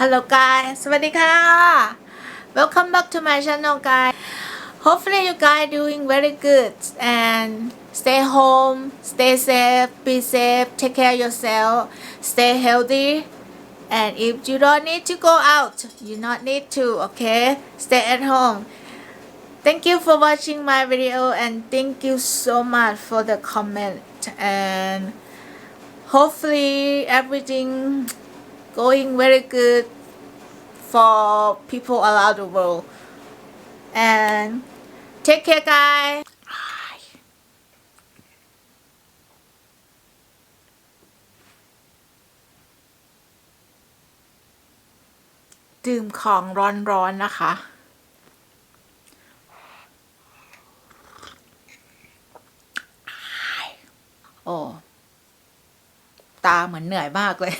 Hello guys สวัสดีค่ะ Welcome back to my channel guys Hopefully you guys doing very good and stay home stay safe be safe take care of yourself stay healthy and if you don't need to go out you not need to okay stay at home Thank you for watching my video and thank you so much for the comment and hopefully everything going very good for people around the world and take care guys ดื่มของร้อนๆนะคะโอ้ตาเหมือนเหนื่อยมากเลย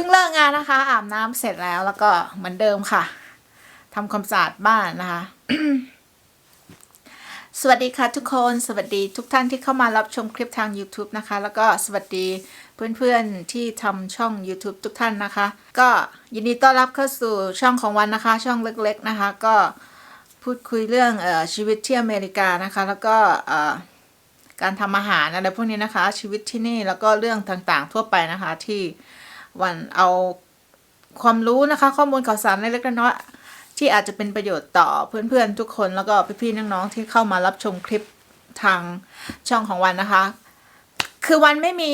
พิ่งเลิกงานนะคะ อาบน้ำเสร็จแล้วแล้วก็เหมือนเดิมค่ะทำความสะอาดบ้านนะคะ สวัสดีค่ะทุกคน สวัสดีทุกท่านที่เข้ามารับชมคลิปทาง YouTube นะคะ แล้วก็สวัสดีเพื่อนๆที่ทำช่อง YouTube ทุกท่านนะคะ ก็ยินดีต้อนรับเข้าสู่ช่องของวันนะคะ ช่องเล็กๆนะคะ ก็พูดคุยเรื่องออชีวิตที่อเมริกานะคะ แล้วก็การทำอาหารอะไรพวกนี้นะคะ ชีวิตที่นี่แล้วก็เรื่องต่างๆ ทั่วไปนะคะที่ วันเอาความรู้นะคะ ข้อมูลข่าวสารเล็กๆน้อยๆที่อาจจะเป็นประโยชน์ต่อเพื่อนๆทุกคนแล้วก็พี่ๆน้องๆที่เข้ามารับชมคลิปทางช่องของวันนะคะ คือวันไม่มี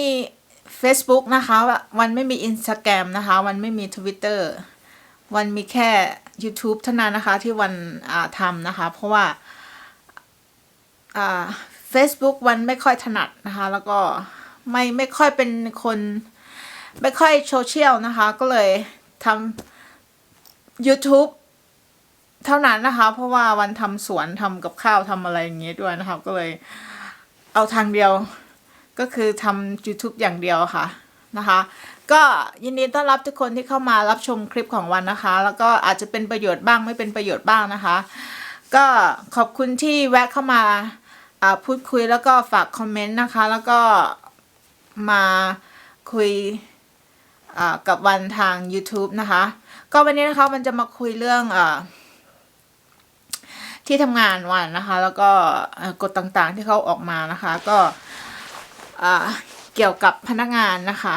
Facebook นะคะ วันไม่มี Instagram นะคะ วันไม่มี Twitter วันมีแค่ YouTube เท่านั้นนะคะที่วันทำนะคะ เพราะว่าอ่า Facebook วันไม่ค่อยถนัดนะคะ แล้วก็ไม่ไม่ค่อยเป็นคน ไม่ค่อยโซเชียลนะคะ ก็เลยทำ YouTube เท่านั้นนะคะ เพราะว่าวันทำสวนทำกับข้าวทำอะไรอย่างเงี้ยด้วยนะคะ ก็เลยเอาทางเดียวก็คือทำ YouTube อย่างเดียวค่ะนะคะ ก็ยินดีต้อนรับทุกคนที่เข้ามารับชมคลิปของวันนะคะ แล้วก็อาจจะเป็นประโยชน์บ้างไม่เป็นประโยชน์บ้างนะคะ ก็ขอบคุณที่แวะเข้ามาอ่าพูดคุยแล้วก็ฝากคอมเมนต์นะคะ แล้วก็มาคุย กับวันทาง YouTube นะคะ ก็วันนี้นะคะมันจะมาคุยเรื่องอที่ทำงานวันนะคะ แล้วก็กฎต่างๆที่เขาออกมานะคะ ก็เกี่ยวกับพนักงานนะคะ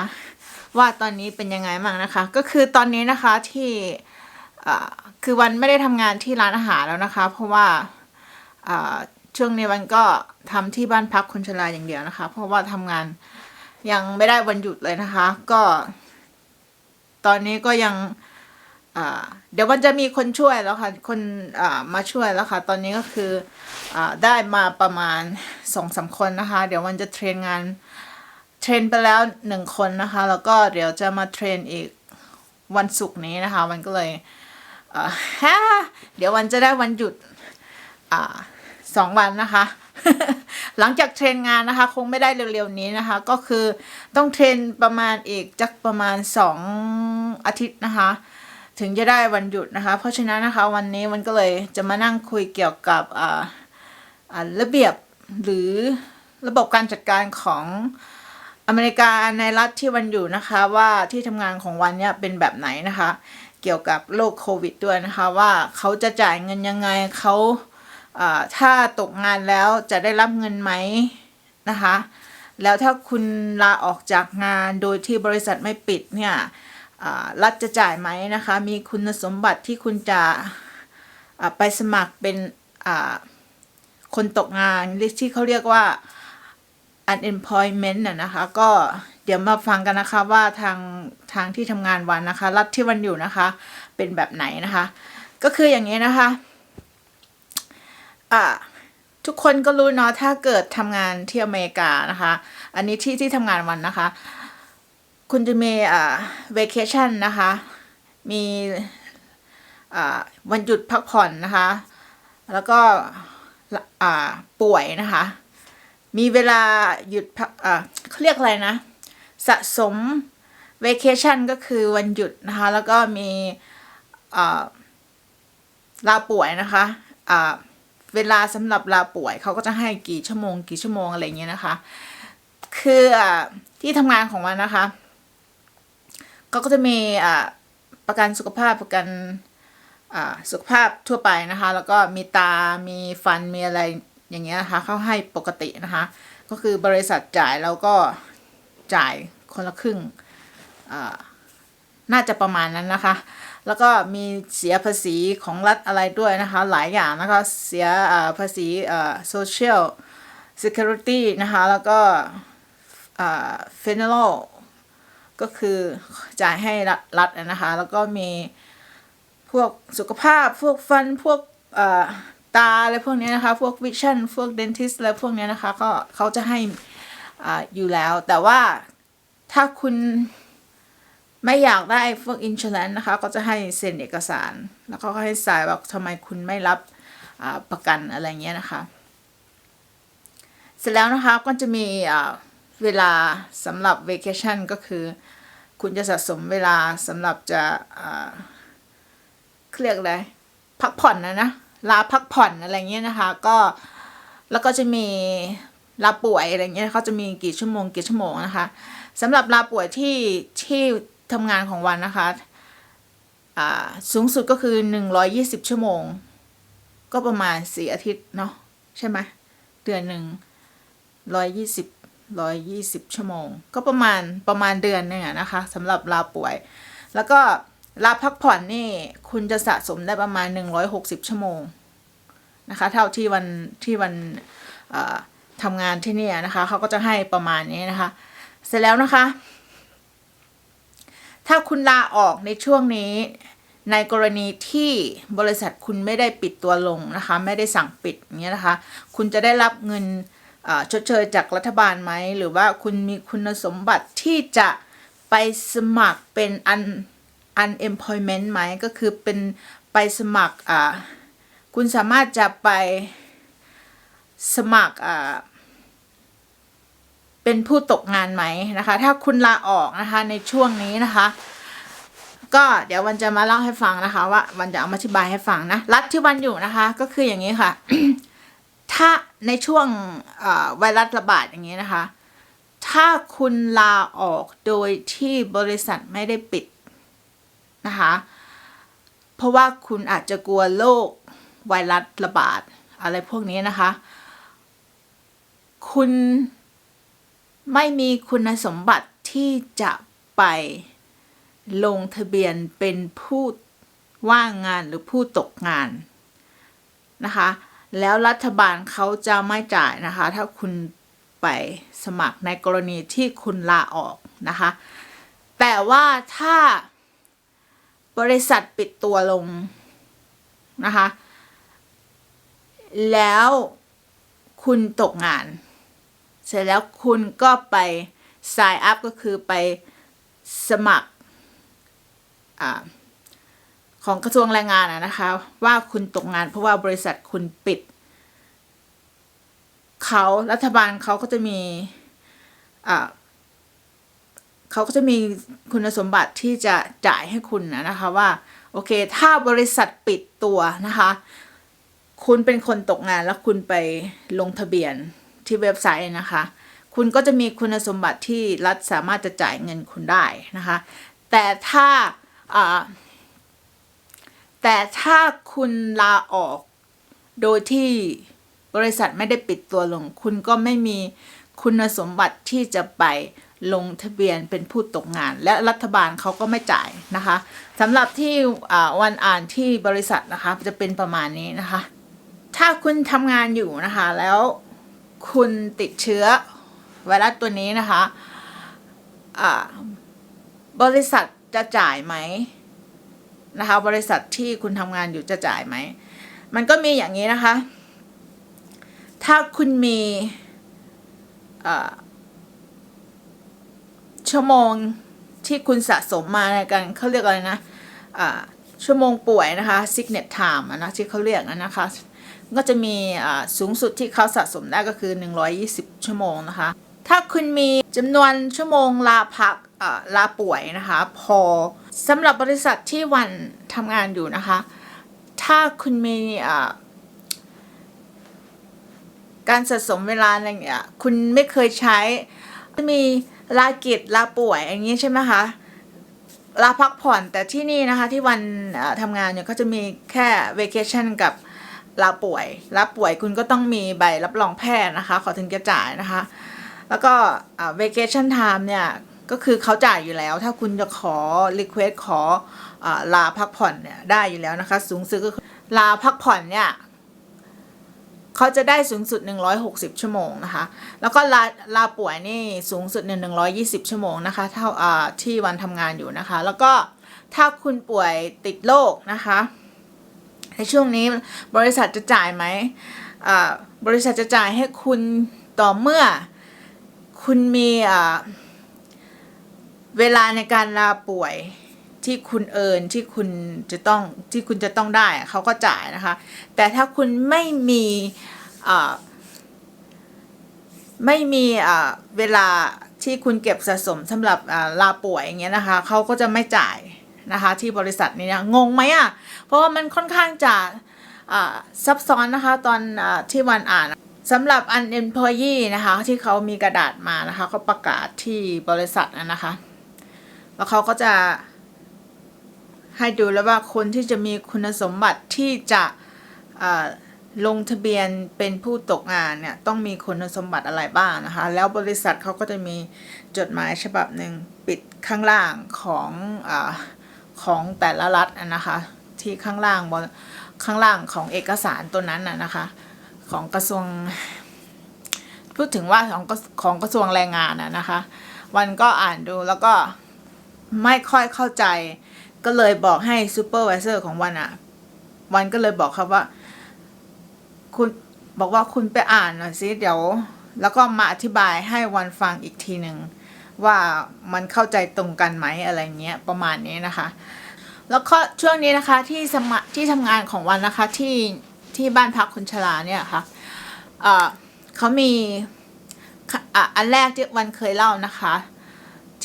ว่าตอนนี้เป็นยังไงบ้างนะคะ ก็คือตอนนี้นะคะที่คือวันไม่ได้ทำงานที่ร้านอาหารแล้วนะคะ เพราะว่าอ่าช่วงนี้วันก็ทำที่บ้านพักคนชราอย่างเดียวนะคะ เพราะว่าทำงานยังไม่ได้วันหยุดเลยนะคะ ก็ ตอนนี้ก็ยังเดี๋ยววันจะมีคนช่วยแล้วค่ะ คนมาช่วยแล้วค่ะ ตอนนี้ก็คืออได้มาประมาณสองสามคนนะคะ เดี๋ยววันจะเทรนงานเทรนไปแล้วหนึ่งคนนะคะ แล้วก็เดี๋ยวจะมาเทรนอีกวันศุกร์นี้นะคะวันก็เลยเอ่อฮ่าเดี๋ยววันจะได้วันหยุดอสองวันนะคะ หลังจากเทรนงานนะคะ คงไม่ได้เร็วๆนี้นะคะ ก็คือต้องเทรนประมาณอีกจักประมาณสองอาทิตย์นะคะ ถึงจะได้วันหยุดนะคะ เพราะฉะนั้นนะคะวันนี้มันก็เลยจะมานั่งคุยเกี่ยวกับอ่าระเบียบหรือระบบการจัดการของอเมริกาในรัฐที่วันอยู่นะคะว่าที่ทำงานของวันเนี่ยเป็นแบบไหนนะคะ เกี่ยวกับโรคโควิดด้วยนะคะว่าเขาจะจ่ายเงินยังไงเขา ถ้าตกงานแล้วจะได้รับเงินไหมนะคะ แล้วถ้าคุณลาออกจากงานโดยที่บริษัทไม่ปิดเนี่ยรัฐจะจ่ายไหมนะคะ มีคุณสมบัติที่คุณจะไปสมัครเป็นคนตกงานที่เขาเรียกว่า unemployment น่ะนะคะ ก็เดี๋ยวมาฟังกันนะคะว่าทางทางที่ทำงานวันนะคะ รัฐที่วันอยู่นะคะ เป็นแบบไหนนะคะ ก็คืออย่างนี้นะคะ อ่าทุกคนก็รู้เนาะถ้าเกิดทำงานที่อเมริกานะคะ อันนี้ที่ที่ทำงานวันนะคะ คุณจะมีอ่า vacation นะคะ มีอ่าวันหยุดพักผ่อนนะคะ แล้วก็อ่าป่วยนะคะ มีเวลาหยุดพักอ่าเขาเรียกอะไรนะ สะสม vacation ก็คือวันหยุดนะคะ แล้วก็มีอ่าลาป่วยนะคะอ่า เวลาสำหรับลาป่วยเขาก็จะให้กี่ชั่วโมง กี่ชั่วโมงอะไรอย่างเงี้ยนะคะ คือที่ทำงานของมันนะคะก็ก็จะมีประกันสุขภาพประกันสุขภาพทั่วไปนะคะ แล้วก็มีตา มีฟัน มีอะไรอย่างเงี้ยนะคะ เขาให้ปกตินะคะ ก็คือบริษัทจ่ายแล้วก็จ่ายคนละครึ่งน่าจะประมาณนั้นนะคะ แล้วก็มีเสียภาษีของรัฐอะไรด้วยนะคะ หลายอย่างนะคะเสียภาษีอ่า social security นะคะ แล้วก็อ่า federal ก็คือจ่ายให้รัฐนะคะ แล้วก็มีพวกสุขภาพพวกฟันพวกเอ่อตาอะไรพวกนี้นะคะ พวกวิชั่นพวกเดนทิสอะไรพวกนี้นะคะ ก็เขาจะให้อ่าอยู่แล้ว แต่ว่าถ้าคุณ ไม่อยากได้พวกอินช r แ n นนะคะ ก็จะให้เซ็นเอกสาร แล้วก็ให้สายบอกทำไมคุณไม่รับประกันอะไรเงี้ยนะคะ เสร็จแล้วนะคะก็จะมีเวลาสำหรับ vacation ก็คือคุณจะสะสมเวลาสำหรับจะเรียกอะไรพักผ่อนนะนะลาพักผ่อนอะไรเงี้ยนะคะ ก็แล้วก็จะมีลาป่วยอะไรเงี้ยเขาจะมีกี่ชั่วโมงกี่ชั่วโมงนะคะสำหรับลาป่วยที่ที่ ทำงานของวันนะคะอ่าสูงสุดก็คือ 120 ชั่วโมง ก็ประมาณสี่อาทิตย์เนาะใช่ไหมเดือนหนึ่งร้อยยี่สิบร้อยยี่สิบชั่วโมง ก็ประมาณประมาณเดือนหนึงอะนะคะสำหรับลาป่วย แล้วก็ลาพักผ่อนนี่คุณจะสะสมได้ประมาณ 160 ชั่วโมงนะคะ เท่าที่วันที่วันอ่อทำงานที่นี่นะคะเขาก็จะให้ประมาณนี้นะคะ เสร็จแล้วนะคะ ถ้าคุณลาออกในช่วงนี้ในกรณีที่บริษัทคุณไม่ได้ปิดตัวลงนะคะ ไม่ได้สั่งปิดเงี้ยนะคะ คุณจะได้รับเงินชดเชยจากรัฐบาลไหม หรือว่าคุณมีคุณสมบัติที่จะไปสมัครเป็น un unemployment ไหมก็คือเป็นไปสมัครคุณสามารถจะไปสมัคร เป็นผู้ตกงานไหมนะคะ ถ้าคุณลาออกนะคะในช่วงนี้นะคะ ก็เดี๋ยววันจะมาเล่าให้ฟังนะคะว่าวันจะเอามาอธิบายให้ฟังนะรัฐที่วันอยู่นะคะ ก็คืออย่างนี้ค่ะ ถ้าในช่วงไวรัสระบาดอย่างนี้นะคะ ถ้าคุณลาออกโดยที่บริษัทไม่ได้ปิดนะคะเพราะว่าคุณอาจจะกลัวโรคไวรัสระบาดอะไรพวกนี้นะคะ คุณ ไม่มีคุณสมบัติที่จะไปลงทะเบียนเป็นผู้ว่างงานหรือผู้ตกงานนะคะ แล้วรัฐบาลเขาจะไม่จ่ายนะคะ ถ้าคุณไปสมัครในกรณีที่คุณลาออกนะคะ แต่ว่าถ้าบริษัทปิดตัวลงนะคะ แล้วคุณตกงาน เสร็จแล้วคุณก็ไป sign up ก็คือไปสมัครอของกระทรวงแรงงานอะนะคะ ว่าคุณตกงานเพราะว่าบริษัทคุณปิดเขารัฐบาลเขาก็จะมีเขาก็จะมีคุณสมบัติที่จะจ่ายให้คุณนะนะคะว่า โอเค ถ้าบริษัทปิดตัวนะคะ คุณเป็นคนตกงานแล้วคุณไปลงทะเบียน ที่เว็บไซต์นะคะ คุณก็จะมีคุณสมบัติที่รัฐสามารถจะจ่ายเงินคุณได้นะคะ แต่ถ้าแต่ถ้าคุณลาออกโดยที่บริษัทไม่ได้ปิดตัวลง คุณก็ไม่มีคุณสมบัติที่จะไปลงทะเบียนเป็นผู้ตกงาน และรัฐบาลเขาก็ไม่จ่ายนะคะสำหรับที่วันอ่านที่บริษัทนะคะจะเป็นประมาณนี้นะคะ ถ้าคุณทำงานอยู่นะคะแล้ว คุณติดเชื้อไวรัสตัวนี้นะคะอ่าบริษัทจะจ่ายไหมนะคะ บริษัทที่คุณทำงานอยู่จะจ่ายไหม มันก็มีอย่างนี้นะคะ ถ้าคุณมีชั่วโมงที่คุณสะสมมาในการเขาเรียกอะไรนะอ่า ชั่วโมงป่วยนะคะ sickness time นะที่เขาเรียกนะคะ ก็จะมีสูงสุดที่เขาสะสมได้ก็คือ 120 ชั่วโมงนะคะ ถ้าคุณมีจำนวนชั่วโมงลาพักลาป่วยนะคะ พอสำหรับบริษัทที่วันทำงานอยู่นะคะ ถ้าคุณมีการสะสมเวลาอะไรเงี้ยคุณไม่เคยใช้มีลากิจลาป่วยอย่างนี้ใช่ไหมคะ ลาพักผ่อนแต่ที่นี่นะคะที่วันทำงานเนี่ยก็จะมีแค่ vacation กับลาป่วยลาป่วยคุณก็ต้องมีใบรับรองแพทย์นะคะ ขอถึงจะจ่ายนะคะ แล้วก็อ่า vacation time เนี่ยก็คือเขาจ่ายอยู่แล้ว ถ้าคุณจะขอ request ขออลาพักผ่อนเนี่ยได้อยู่แล้วนะคะ สูงสุดก็คือลาพักผ่อนเนี่ย เขาจะได้สูงสุด 160 ชั่วโมงนะคะ แล้วก็ลาลาป่วยนี่สูงสุดเนี่ย120 ชั่วโมงนะคะ เท่าอ่าที่วันทำงานอยู่นะคะ แล้วก็ถ้าคุณป่วยติดโรคนะคะ ในช่วงนี้บริษัทจะจ่ายไหมอ่าบริษัทจะจ่ายให้คุณต่อเมื่อคุณมีอ่าเวลาในการลาป่วย ที่คุณเอินที่คุณจะต้องที่คุณจะต้องได้เขาก็จ่ายนะคะ แต่ถ้าคุณไม่มีไม่มีเวลาที่คุณเก็บสะสมสำหรับลาป่วยอย่างเงี้ยนะคะเขาก็จะไม่จ่ายนะคะที่บริษัทนี้นะงงไหมอะเพราะว่ามันค่อนข้างจะซับซ้อนนะคะตอนอที่วันอ่านสำหรับ unemployee นะคะที่เขามีกระดาษมานะคะเขาประกาศที่บริษัทนะนะคะ แล้วเขาก็จะ ให้ดูแล้วว่าคนที่จะมีคุณสมบัติที่จะลงทะเบียนเป็นผู้ตกงานเนี่ยต้องมีคุณสมบัติอะไรบ้างนะคะ แล้วบริษัทเขาก็จะมีจดหมายฉบับหนึ่งปิดข้างล่างของอของแต่ละรัฐนะคะ ที่ข้างล่างบนข้างล่างของเอกสารตัวนั้นน่ะนะคะ ของกระทรวง พูดถึงว่าของของกระทรวงแรงงานนะนะคะ วันก็อ่านดูแล้วก็ไม่ค่อยเข้าใจ ก็เลยบอกให้ซูเปอร์วิเซอร์ของวันอะวันก็เลยบอกครับว่า คุณบอกว่าคุณไปอ่านหน่อยสิเดี๋ยว แล้วก็มาอธิบายให้วันฟังอีกทีหนึ่งว่ามันเข้าใจตรงกันไหมอะไรเงี้ยประมาณนี้นะคะ แล้วก็ช่วงนี้นะคะที่สมะที่ทำงานของวันนะคะที่ที่บ้านพักคนชราเนี่ยค่ะเอ่อเขามีอันแรกที่วันเคยเล่านะคะ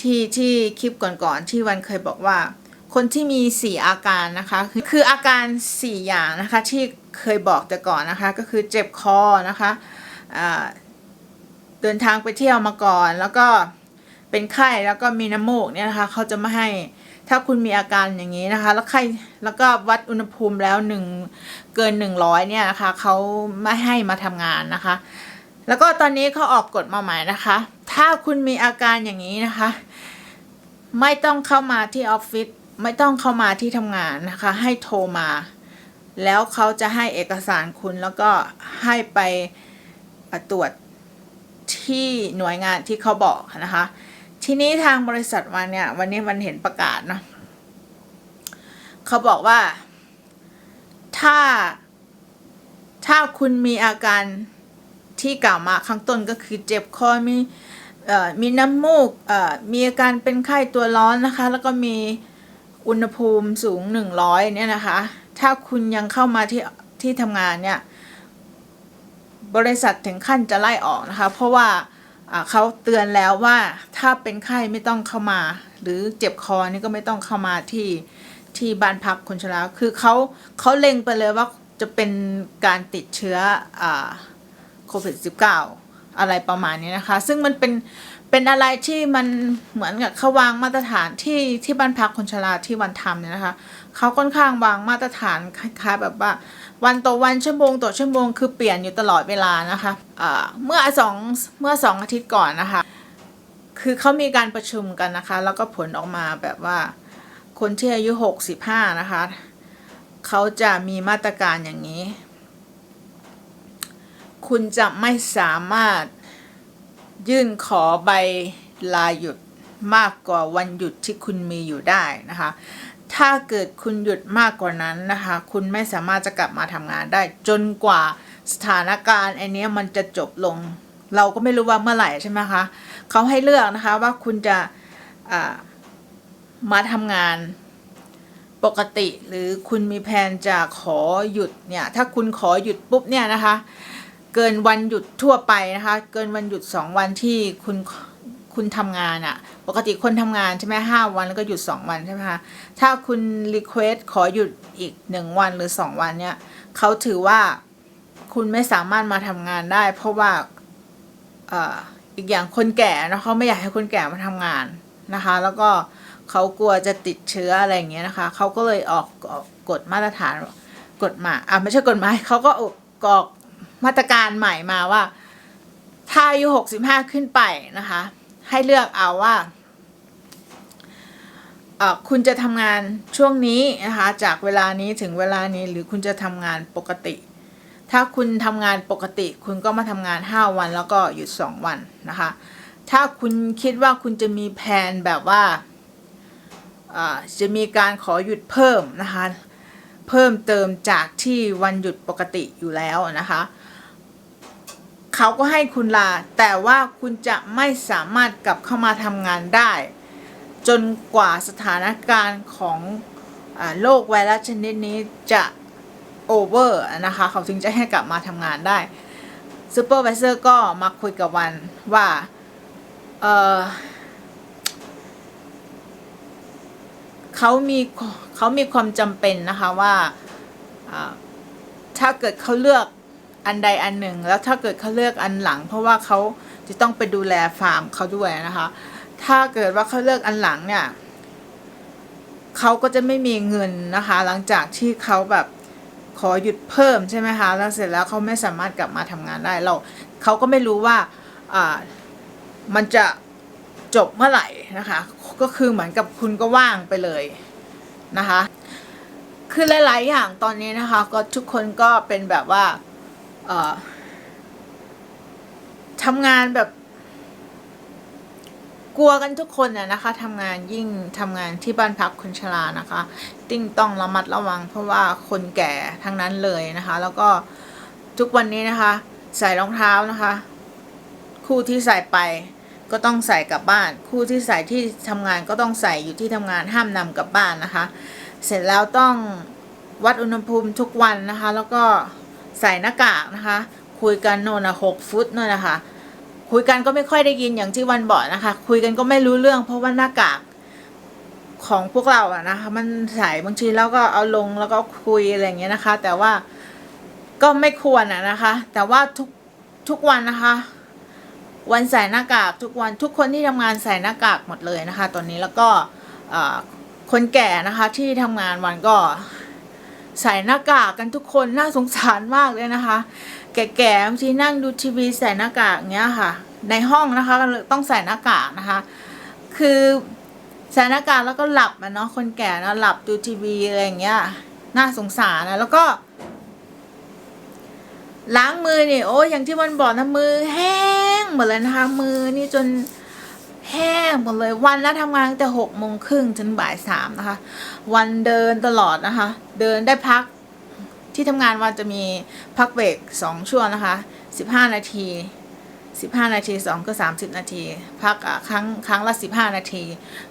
ที่ที่คลิปก่อนๆที่วันเคยบอกว่า คนที่มีสี่อาการนะคะ คืออาการสี่อย่างนะคะที่เคยบอกแต่ก่อนนะคะ ก็คือเจ็บคอนะคะเดินทางไปเที่ยวมาก่อน แล้วก็เป็นไข้แล้วก็มีน้ำมูกเนี่ยนะคะเขาจะไม่ให้ถ้าคุณมีอาการอย่างนี้นะคะ แล้วไข้แล้วก็วัดอุณหภูมิแล้วหนึ่งเกินหนึ่งร้อยเนี่ยนะคะเขาไม่ให้มาทำงานนะคะ แล้วก็ตอนนี้เขาออกกฎมาใหม่นะคะ ถ้าคุณมีอาการอย่างนี้นะคะ ไม่ต้องเข้ามาที่ออฟฟิศ ไม่ต้องเข้ามาที่ทำงานนะคะ ให้โทรมา แล้วเขาจะให้เอกสารคุณแล้วก็ให้ไปตรวจที่หน่วยงานที่เขาบอกนะคะ ทีนี้ทางบริษัทวันเนี่ย วันนี้วันเห็นประกาศเนาะเขาบอกว่า ถ้า ถ้าคุณมีอาการที่กล่าวมาข้างต้นก็คือเจ็บคอมีเอ่อมีน้ำมูกเอ่อมีอาการเป็นไข้ตัวร้อนนะคะ แล้วก็มี อุณหภูมิสูง 100 เนี่ยนะคะ ถ้าคุณยังเข้ามาที่ที่ทำงานเนี่ย บริษัทถึงขั้นจะไล่ออกนะคะ เพราะว่าเขาเตือนแล้วว่าถ้าเป็นไข้ไม่ต้องเข้ามา หรือเจ็บคอนี่ก็ไม่ต้องเข้ามาที่ที่บ้านพักคนชรา คือเขาเขาเล็งไปเลยว่าจะเป็นการติดเชื้อโควิด -19 อะไรประมาณนี้นะคะ ซึ่งมันเป็น เป็นอะไรที่มันเหมือนกับเขาวางมาตรฐานที่ที่บ้านพักคนชราที่วันทำเนี่ยนะคะเขาค่อนข้างวางมาตรฐานคล้ายๆแบบว่า วันต่อวันชั่วโมงต่อชั่วโมงคือเปลี่ยนอยู่ตลอดเวลานะคะเมื่อสองเมื่อสองอาทิตย์ก่อนนะคะ คือเขามีการประชุมกันนะคะ แล้วก็ผลออกมาแบบว่าคนที่อายุหกสิบห้านะคะ เขาจะมีมาตรการอย่างนี้ คุณจะไม่สามารถ ยื่นขอใบลาหยุดมากกว่าวันหยุดที่คุณมีอยู่ได้นะคะ ถ้าเกิดคุณหยุดมากกว่านั้นนะคะ คุณไม่สามารถจะกลับมาทำงานได้ จนกว่าสถานการณ์ไอเนี้ยมันจะจบลง เราก็ไม่รู้ว่าเมื่อไหร่ใช่ไหมคะเขาให้เลือกนะคะว่าคุณจะมาทำงานปกติหรือคุณมีแผนจะขอหยุดเนี่ย ถ้าคุณขอหยุดปุ๊บเนี่ยนะคะ เกินวันหยุดทั่วไปนะคะ เกินวันหยุดสองวันที่คุณคุณทำงานอะ่ะ ปกติคนทำงานใช่ไหมห้าวันแล้วก็หยุดสองวันใช่ไหมคะถ้าคุณรีเควสขอหยุดอีกหนึ่งวันหรือสองวันเนี่ยเขาถือว่าคุณไม่สามารถมาทำงานได้ เพราะว่าเอ่ออีกอย่างคนแก่นะเขาไม่อยากให้คนแก่มาทำงานนะคะ แล้วก็เขากลัวจะติดเชื้ออะไรอย่างเงี้ยนะคะเขาก็เลยออกออกกฎมาตรฐานกฎหมายอะไม่ใช่กฎหมายเขาก็ออกออก มาตรการใหม่มาว่า ถ้าอายุหกสิบห้าขึ้นไปนะคะ ให้เลือกเอาว่าคุณจะทำงานช่วงนี้นะคะจากเวลานี้ถึงเวลานี้หรือคุณจะทำงานปกติ ถ้าคุณทำงานปกติ คุณก็มาทำงาน 5 วันแล้วก็หยุด 2 วันนะคะ ถ้าคุณคิดว่าคุณจะมีแผนแบบว่าจะมีการขอหยุดเพิ่มนะคะ เพิ่มเติมจากที่วันหยุดปกติอยู่แล้วนะคะ เขาก็ให้คุณลา แต่ว่าคุณจะไม่สามารถกลับเข้ามาทำงานได้ จนกว่าสถานการณ์ของอโรคไวรัสชนิดนี้จะโอเวอร์นะคะ เขาถึงจะให้กลับมาทำงานได้ซูเปอร์วิเซอร์ก็มาคุยกับวันว่าเออเขามีเขามีความจำเป็นนะคะว่าถ้าเกิดเขาเลือก อันใดอันหนึ่ง แล้วถ้าเกิดเขาเลือกอันหลัง เพราะว่าเขาจะต้องไปดูแลฟาร์มเขาด้วยนะคะ ถ้าเกิดว่าเขาเลือกอันหลังเนี่ยเขาก็จะไม่มีเงินนะคะ หลังจากที่เขาแบบขอหยุดเพิ่มใช่ไหมคะแล้วเสร็จแล้วเขาไม่สามารถกลับมาทำงานได้เราเขาก็ไม่รู้ว่าอ่ามันจะจบเมื่อไหร่นะคะ ก็คือเหมือนกับคุณก็ว่างไปเลยนะคะ คือหลาย ๆ อย่างตอนนี้นะคะ ก็ทุกคนก็เป็นแบบว่า ทำงานแบบ กลัวกันทุกคนน่ะนะคะทำงานยิ่งทำงานที่บ้านพักคนชรานะคะ ติ้งต้องระมัดระวัง เพราะว่าคนแก่ทั้งนั้นเลยนะคะ แล้วก็ทุกวันนี้นะคะ ใส่รองเท้านะคะ คู่ที่ใส่ไปก็ต้องใส่กลับบ้าน คู่ที่ใส่ที่ทำงานก็ต้องใส่อยู่ที่ทำงานห้ามนำกลับบ้านนะคะ เสร็จแล้วต้องวัดอุณหภูมิทุกวันนะคะ แล้วก็ ใส่หน้ากากนะคะ คุยกันโน่นนะหกฟุตโน่นนะคะคุยกันก็ไม่ค่อยได้ยินอย่างที่วันบอกนะคะ คุยกันก็ไม่รู้เรื่อง เพราะว่าหน้ากากของพวกเราอะนะคะ มันใส่บางทีแล้วก็เอาลงแล้วก็คุยอะไรอย่างเงี้ยนะคะ แต่ว่าก็ไม่ควรอะนะคะ แต่ว่าทุกทุกวันนะคะ วันใส่หน้ากากทุกวันทุกคนที่ทำงานใส่หน้ากากหมดเลยนะคะ ตอนนี้แล้วก็คนแก่นะคะที่ทำงานวันก็ ใส่หน้ากากกันทุกคนน่าสงสารมากเลยนะคะ แก่ๆบางทีนั่งดูทีวีใส่หน้ากากเงี้ยค่ะ ในห้องนะคะต้องใส่หน้ากากนะคะ คือใส่หน้ากากแล้วก็หลับอะเนาะคนแก่นะหลับดูทีวีอะไรอย่างเงี้ยน่าสงสารนะแล้วก็ ล้างมือนี่โอ้ยอย่างที่มันบอกนะมือแห้งหมดเลยนะคะมือนี่จน แห้งหมดเลยวันละทำงานตั้งแต่หกโมงครึ่งถึงบ่ายสามนะคะ วันเดินตลอดนะคะ เดินได้พักที่ทำงานวันจะมีพักเบรกสองช่วงนะคะสิบห้านาทีสิบห้านาทีสองก็สามสิบนาที พักอะครั้งครั้งละสิบห้านาที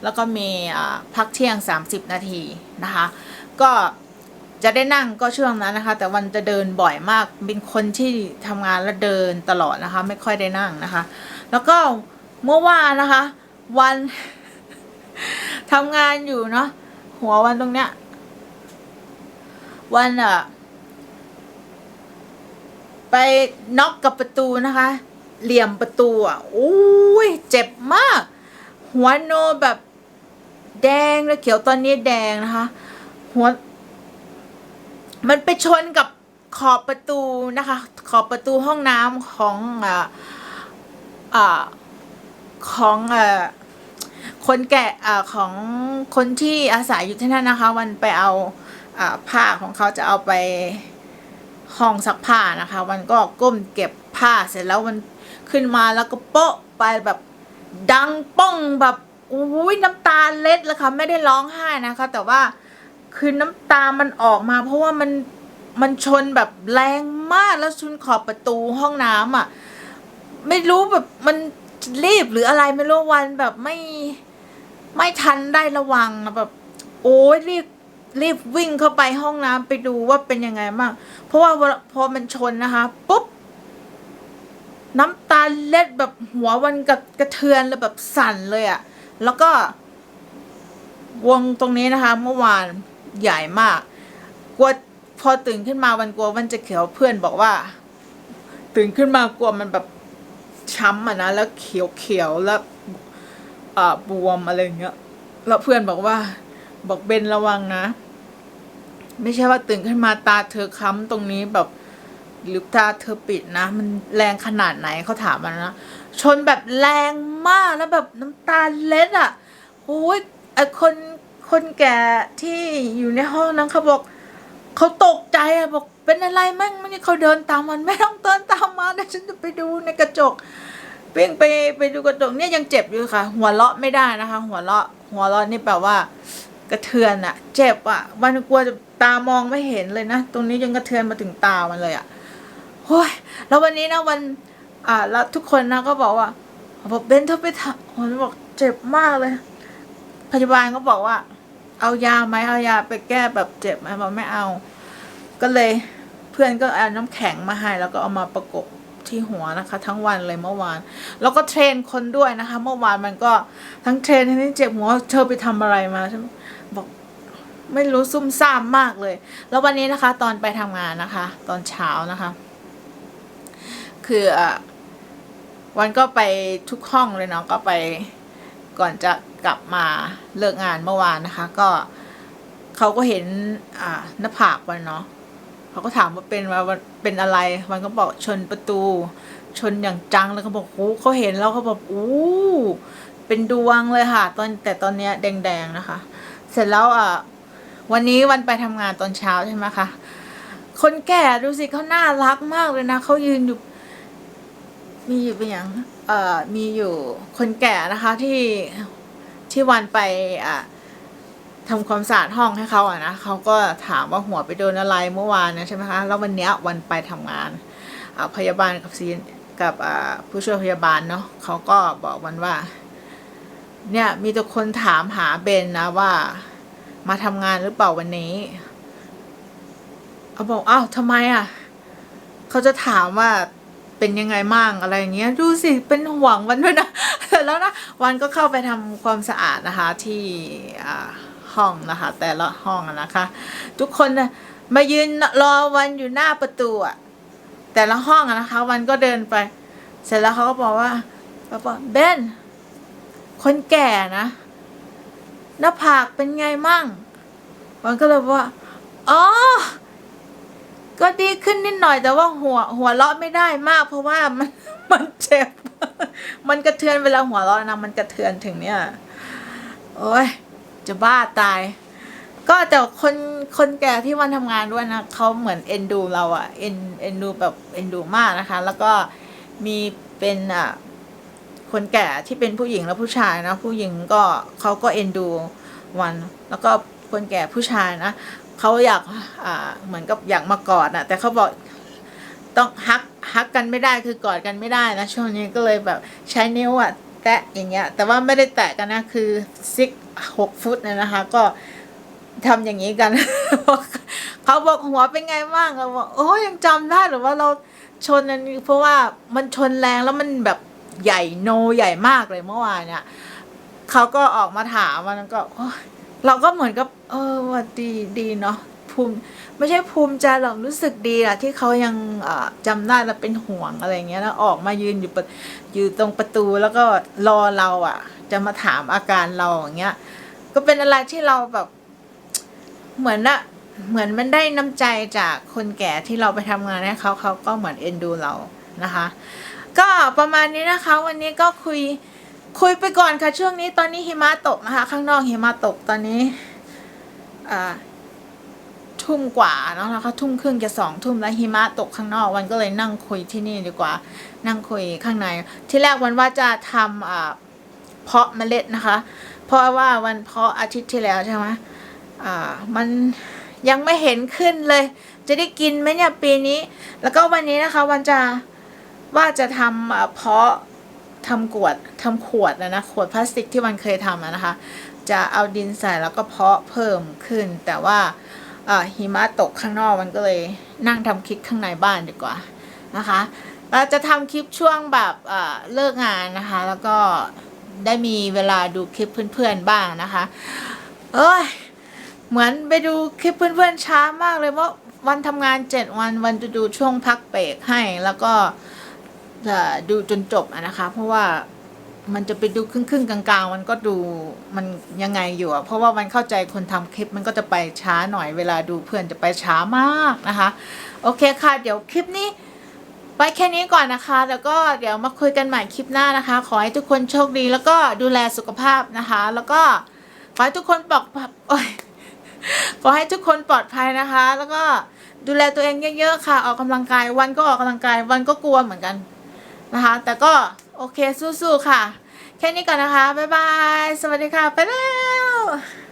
แล้วก็มีอ่าพักเที่ยงสามสิบนาทีนะคะ ก็จะได้นั่งก็ช่วงนั้นนะคะ แต่วันจะเดินบ่อยมากเป็นคนที่ทำงานแล้วเดินตลอดนะคะ ไม่ค่อยได้นั่งนะคะ แล้วก็ เมื่อวานนะคะ วันทำงานอยู่เนาะหัววันตรงเนี้ย วันอะไปน็อกกับประตูนะคะ เหลี่ยมประตูอะโอ้ยเจ็บมาก หัวโนแบบแดงแล้วเขียวตอนนี้แดงนะคะ หัว มันไปชนกับขอบประตูนะคะ ขอบประตูห้องน้ำของอ่าอ่า ของเอ่อคนแก่อ่าของคนที่อาศัยอยู่ที่นั่นนะคะ วันไปเอาอ่าผ้าของเขาจะเอาไปห้องซักผ้านะคะ วันก็ก้มเก็บผ้าเสร็จแล้วมันขึ้นมาแล้วก็โป๊ะไปแบบดังป้องแบบอุ้ยน้ำตาเล็ดเลยค่ะไม่ได้ร้องไห้นะคะ แต่ว่าคือน้ำตามันออกมาเพราะว่ามันมันชนแบบแรงมากแล้วชนขอบประตูห้องน้ำอะ ไม่รู้แบบมัน รีบหรืออะไรไม่รู้วันแบบไม่ไม่ทันได้ระวังแบบ โอ้ยรีบรีบวิ่งเข้าไปห้องน้ำไปดูว่าเป็นยังไงบ้างเพราะว่าพอมันชนนะคะปุ๊บน้ำตาเล็ดแบบหัววันกระกระเทือนเลยแบบสั่นเลยอะแล้วก็ วงตรงนี้นะคะ เมื่อวานใหญ่มากกลัวพอตื่นขึ้นมาวันกลัววันจะเขียวเพื่อนบอกว่า ตื่นขึ้นมากลัวมันแบบ ช้ำอะนะแล้วเขียวเขียวๆแล้วอ่าบวมอะไรเงี้ยแล้วเพื่อนบอกว่า บอกเบนระวังนะ ไม่ใช่ว่าตื่นขึ้นมาตาเธอค้ำตรงนี้แบบหรือตาเธอปิดนะ มันแรงขนาดไหนเขาถามมันนะชนแบบแรงมากแล้วแบบน้ำตาเล็ดอะโอ้ยไอคนคนแก่ที่อยู่ในห้องนั้นเขาบอกเขาตกใจอะบอก เป็นอะไรมั่งมันเขาเดินตามมันไม่ต้องเดินตามมาเดี๋ยวฉันจะไปดูในกระจกเพ่งไปไปดูกระจกเนี่ยยังเจ็บอยู่ค่ะ หัวเราะไม่ได้นะคะ หัวเราะหัวเราะนี่แปลว่า กระเทือนอะเจ็บอะมันกลัวจะตามองไม่เห็นเลยนะตรงนี้ยังกระเทือนมาถึงตามันเลยอะโอ้ยแล้ววันนี้นะวัน อ่าแล้วทุกคนนะก็บอกว่าบอกเบนเธอไปทำผมบอกเจ็บมากเลยพยาบาลก็บอกว่า เอายาไหมเอายาไปแก้แบบเจ็บไหมบอกไม่เอา ก็เลยเพื่อนก็เอาน้ำแข็งมาให้ แล้วก็เอามาประกบที่หัวนะคะ ทั้งวันเลยเมื่อวาน แล้วก็เทรนคนด้วยนะคะ เมื่อวานมันก็ทั้งเทรนทั้งที่เจ็บหัวเธอไปทำอะไรมาฉันบอกไม่รู้ซุ่มซ่ามมากเลย แล้ววันนี้นะคะ ตอนไปทำงานนะคะ ตอนเช้านะคะ คืออะวันก็ไปทุกห้องเลยเนาะก็ไปก่อนจะกลับมาเลิกงานเมื่อวานนะคะ ก็เขาก็เห็นอ่าหน้าผากวันเนาะ เขาก็ถามว่าเป็นวันเป็นอะไรวันก็บอกชนประตู ชนอย่างจังแล้วเขาบอกโอ้เขาเห็นแล้วเขาบอกอู้เป็นดวงเลยค่ะ ตอนแต่ตอนเนี้ยแดงๆนะคะ เสร็จแล้วอะวันนี้วันไปทำงานตอนเช้าใช่ไหมคะคนแก่ดูสิเขาน่ารักมากเลยนะเขายืนอยู่ มีอยู่เป็นอย่างเอ่อมีอยู่คนแก่นะคะที่ที่วันไปอะ ทำความสะอาดห้องให้เขาอะนะเขาก็ถามว่าหัวไปโดนอะไรเมื่อวานนะใช่ไหมคะแล้ววันเนี้ยวันไปทำงานพยาบาลกับซีนกับผู้ช่วยพยาบาลเนาะเขาก็บอกวันว่า เนี่ยมีแต่คนถามหาเบนนะว่า มาทำงานหรือเปล่าวันนี้เขาบอกอ้าวทำไมอะเขาจะถามว่าเป็นยังไงมั่งอะไรอย่างเงี้ยดูสิเป็นห่วงวันด้วยนะแล้วนะวันก็เข้าไปทำความสะอาดนะคะที่อ่า ห้องนะคะ แต่ละห้องนะคะ ทุกคนนะมายืนรอวันอยู่หน้าประตูอะแต่ละห้องนะคะ วันก็เดินไป เสร็จแล้วเขาก็บอกว่าเบอกเบนคนแก่นะหน้าผากเป็นไงมั่ง วันก็เลยบอกว่าอ๋อก็ดีขึ้นนิดหน่อยแต่ว่าหัวหัวเราะไม่ได้มาก เพราะว่ามันมันเจ็บ มันกระเทือนเวลาหัวเราะนะมันกระเทือนถึงเนี่ย โอ้ย จะบ้าตาย ก็แต่คนคนแก่ที่วันทำงานด้วยนะเขาเหมือนเอ็นดูเราอะเอ็นเอ็นดูแบบเอ็นดูมากนะคะ แล้วก็มีเป็นอะคนแก่ที่เป็นผู้หญิงและผู้ชายนะ ผู้หญิงก็เขาก็เอ็นดูวัน แล้วก็คนแก่ผู้ชายนะเขาอยากอ่าเหมือนกับอยากมากอดนะแต่เขาบอกต้องฮักฮักกันไม่ได้คือกอดกันไม่ได้นะช่วงนี้ก็เลยแบบใช้นิ้วอะแตะอย่างเงี้ย แต่ว่าไม่ได้แตะกันนะคือซิก หกฟุตเนี่ยนะคะ ก็ทำอย่างนี้กัน เขาบอกหัวเป็นไงบ้างเราบอกโอ้ยังจำได้หรือว่าเราชนอันนี้เพราะว่ามันชนแรงแล้วมันแบบใหญ่โนใหญ่มากเลยเมื่อวานเนี่ยเขาก็ออกมาถามมันก็เราก็เหมือนกับ เออว่าดีดีเนาะภูมิไม่ใช่ภูมิใจหรอกรู้สึกดีอะที่เขายังจำได้และเป็นห่วงอะไรเงี้ยแล้วออกมายืนอยู่อยู่ตรงประตูแล้วก็รอเราอะ จะมาถามอาการเราอย่างเงี้ย ก็เป็นอะไรที่เราแบบ เหมือนอะเหมือนมันได้น้ำใจจากคนแก่ที่เราไปทำงานให้เขาเขาก็เหมือนเอ็นดูเรานะคะ ก็ประมาณนี้นะคะ วันนี้ก็คุยคุยไปก่อนค่ะช่วงนี้ตอนนี้หิมะตกนะคะ ข้างนอกหิมะตกตอนนี้ทุ่มกว่าเนาะนะคะทุ่มครึ่งจะสองทุ่มแล้วหิมะตกข้างนอกวันก็เลยนั่งคุยที่นี่ดีกว่า นั่งคุยข้างใน ที่แรกวันว่าจะทำอ่า เพาะเมล็ดนะคะ เพราะว่าวันเพาะอาทิตย์ที่แล้วใช่ไหมอ่ามันยังไม่เห็นขึ้นเลย จะได้กินไหมเนี่ยปีนี้ แล้วก็วันนี้นะคะวันจะว่าจะทำอ่าเพาะทำขวดทำขวดนะนะขวดพลาสติกที่วันเคยทำนะคะ จะเอาดินใส่แล้วก็เพาะเพิ่มขึ้น แต่ว่าอ่าหิมะตกข้างนอกมันก็เลยนั่งทำคลิปข้างในบ้านดีกว่านะคะเราจะทำคลิปช่วงแบบอ่าเลิกงานนะคะ แล้วก็ ได้มีเวลาดูคลิปเพื่อนๆบ้างนะคะ เอ้ย เหมือนไปดูคลิปเพื่อนๆช้ามากเลยเพราะวันทำงานเจ็ดวันวันจะดูช่วงพักเบรกให้แล้วก็จะดูจนจบนะคะ เพราะว่ามันจะไปดูครึ่งครึ่งๆกลางๆ มันก็ดูมันยังไงอยู่อะเพราะว่ามันเข้าใจคนทำคลิปมันก็จะไปช้าหน่อยเวลาดูเพื่อนจะไปช้ามากนะคะ โอเคค่ะ เดี๋ยวคลิปนี้ ไปแค่นี้ก่อนนะคะ แล้วก็เดี๋ยวมาคุยกันใหม่คลิปหน้านะคะ ขอให้ทุกคนโชคดีแล้วก็ดูแลสุขภาพนะคะ แล้วก็ขอให้ทุกคนปลอดภัยโอ้ยขอให้ทุกคนปลอดภัยนะคะ แล้วก็ดูแลตัวเองเยอะๆค่ะ ออกกำลังกาย วันก็ออกกำลังกาย วันก็กลัวเหมือนกันนะคะ แต่ก็โอเคสู้ๆค่ะ แค่นี้ก่อนนะคะ บ๊ายบาย สวัสดีค่ะ ไปแล้ว